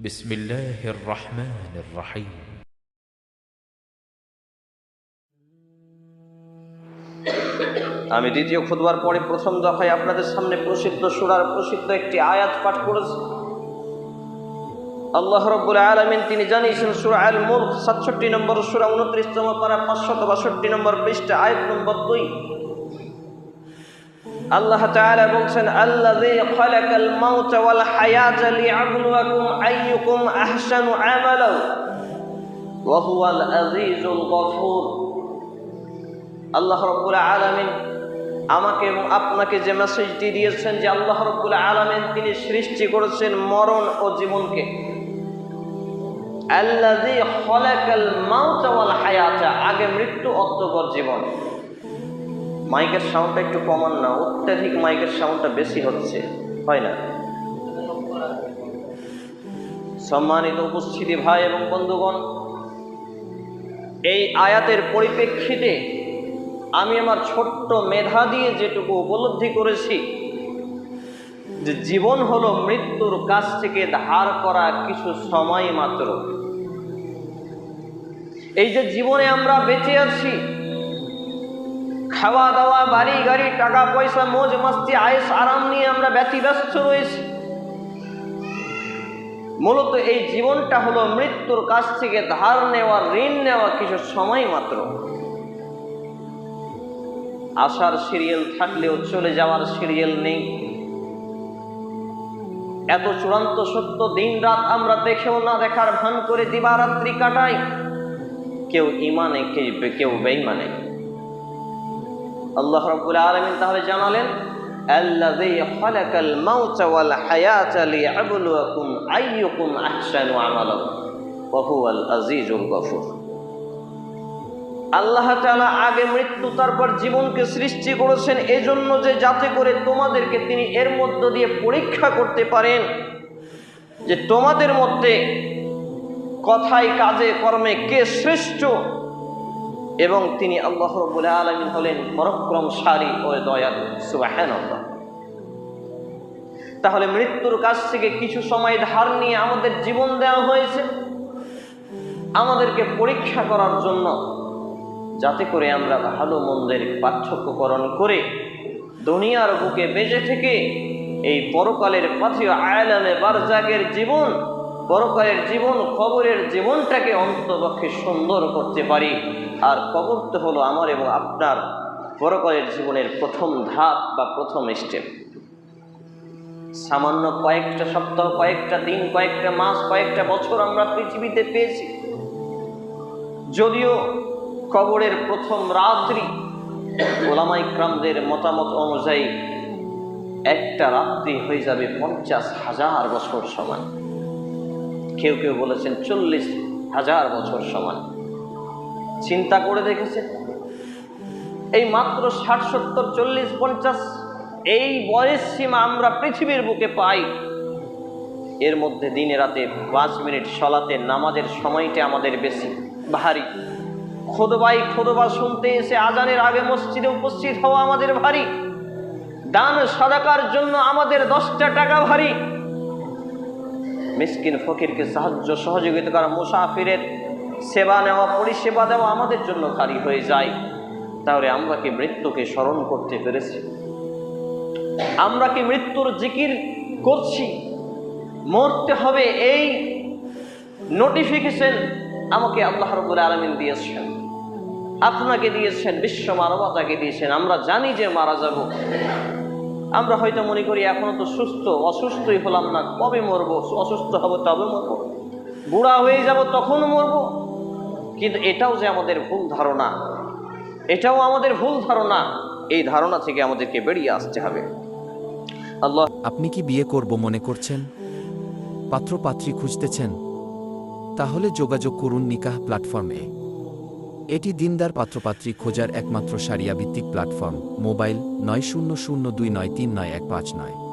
بسم الله الرحمن الرحيم আমি দ্বিতীয় খুদবার পরে প্রথম দফায় আপনাদের সামনে প্রসিদ্ধ সুরার প্রসিদ্ধ একটি আয়াত পাঠ করেছি আল্লাহ রব্বুল আলমিন তিনি জানিয়েছেন সুরা আল মুল্ক সাতষট্টি নম্বর সুরা উনত্রিশতম পারা পাঁচশত বাষট্টি নম্বর পৃষ্ঠা আয়াত নম্বর দুই আল্লাহ তাআলা বলছেন, আল্লাযী খালাকাল মাউতা ওয়াল হায়াতা লিয়াবলুয়াকুম আইয়ুকুম আহসানু আমালা ওয়া হুয়াল আজিজুল গফুর। আল্লাহ রব্বুল আলামিন আমাকে এবং আপনাকে যে মেসেজটি দিয়েছেন যে আল্লাহ রব্বুল আলামিন তিনি সৃষ্টি করেছেন মরণ ও জীবনকে। হায়াতা, আগে মৃত্যু, অতঃপর জীবন। মাইকের সাউন্ডটা একটু কমান না, অত্যাধিক মাইকের সাউন্ডটা বেশি হচ্ছে, হয় না? সম্মানিত উপস্থিতি ভাই এবং বন্ধুগণ, এই আয়াতের পরিপ্রেক্ষিতে আমি আমার ছোট্ট মেধা দিয়ে যেটুকু উপলব্ধি করেছি, যে জীবন হলো মৃত্যুর কাছ থেকে ধার করা কিছু সময় মাত্র। এই যে জীবনে আমরা বেঁচে আছি খাওয়া দাওয়া বাড়ি গাড়ি টাকা পয়সা মোজ মাস্তি, আয়েস, আরাম নিয়ে আমরা ব্যতিব্যস্ত রয়েছি মূলত এই জীবনটা হলো মৃত্যুর কাছ থেকে ধার নেওয়া, ঋণ নেওয়া কিছু সময় মাত্র। আসার সিরিয়াল থাকলেও চলে যাওয়ার সিরিয়াল নেই। এত চূড়ান্ত সত্য দিন রাত আমরা দেখেও না দেখার ভান করে দিবারাত্রি কাটাই। কেউ ইমানে কেউ বেইমানে আল্লাহ রাব্বুল আলামিন তাহলে জানালেন আল্লাহ আগে মৃত্যু, তারপর জীবনকে সৃষ্টি করেছেন, এজন্য যে যাতে করে তোমাদেরকে তিনি এর মধ্য দিয়ে পরীক্ষা করতে পারেন, যে তোমাদের মধ্যে কথায়, কাজে, কর্মে কে শ্রেষ্ঠ এবং তিনি আল্লাহ রব্বুল আলমিন হলেন পরক্রমশালী ও দয়ালু সুবাহেন তাহলে মৃত্যুর কাছ থেকে কিছু সময় ধার নিয়ে আমাদের জীবন দেওয়া হয়েছে। আমাদেরকে পরীক্ষা করার জন্য যাতে করে আমরা ভালো মন্দের পার্থক্যকরণ করে দুনিয়ার বুকে বেঁচে থেকে এই পরকালের পাথীয় আয়ালামে বারজাকের জীবন পরকালের জীবন কবরের জীবনটাকে অন্তপক্ষে সুন্দর করতে পারি। আর কবর তো হলো আমার এবং আপনার পরকালের জীবনের প্রথম ধাপ বা প্রথম স্টেপ সামান্য কয়েকটা সপ্তাহ, কয়েকটা দিন, কয়েকটা মাস, কয়েকটা বছর আমরা পৃথিবীতে পেয়েছি। যদিও কবরের প্রথম রাত্রি ওলামাই ক্রামদের মতামত অনুযায়ী একটা রাত্রি হয়ে যাবে পঞ্চাশ হাজার বছর সমান কেউ কেউ বলেছেন চল্লিশ হাজার বছর সমান। চিন্তা করে দেখেছেন? এই মাত্র ষাট, সত্তর, চল্লিশ, পঞ্চাশ, এই বয়স সীমা আমরা পৃথিবীর বুকে পাই। এর মধ্যে দিনে রাতে পাঁচ মিনিট সলাতে নামাজের সময়টা আমাদের বেশি, ভারী। খোদবাই, খোদবা শুনতে এসে আজানের আগে মসজিদে উপস্থিত হওয়া আমাদের ভারী। দান, সাদাকার জন্য আমাদের দশটা টাকা ভারী। মিসকিন ফকিরকে সাহায্য সহযোগিতা করা মুসাফিরের সেবা নেওয়া, পরিষেবা দেওয়া আমাদের জন্য ভারী হয়ে যায়। তাহলে আমরা কি মৃত্যুকে স্মরণ করতে পেরেছি? আমরা কি মৃত্যুর জিকির করছি? মরতে হবে এই নোটিফিকেশন আমাকে আল্লাহ রবুল আলমিন দিয়েছেন। আপনাকে দিয়েছেন, বিশ্ব মানবতাকে দিয়েছেন। আমরা জানি যে মারা যাব। আমরা হয়তো মনে করি এখনও তো সুস্থ, অসুস্থই হলাম না। কবে মরবো? অসুস্থ হব, তবে মরবো। বুড়া হয়ে যাব তখন মরবো। কিন্তু এটাও যে আমাদের ভুল ধারণা। এটাও আমাদের ভুল ধারণা। এই ধারণা থেকে আমাদেরকে বেরিয়ে আসতে হবে। আল্লাহ আপনি কি বিয়ে করব মনে করছেন? পাত্র পাত্রী খুঁজতেছেন? তাহলে যোগাযোগ করুন নিকাহ প্ল্যাটফর্মে। এটি দিনদার পাত্রপাত্রী খোঁজার একমাত্র সারিয়া ভিত্তিক প্ল্যাটফর্ম, মোবাইল নয় শূন্য শূন্য দুই নয় তিন নয় এক পাঁচ নয়।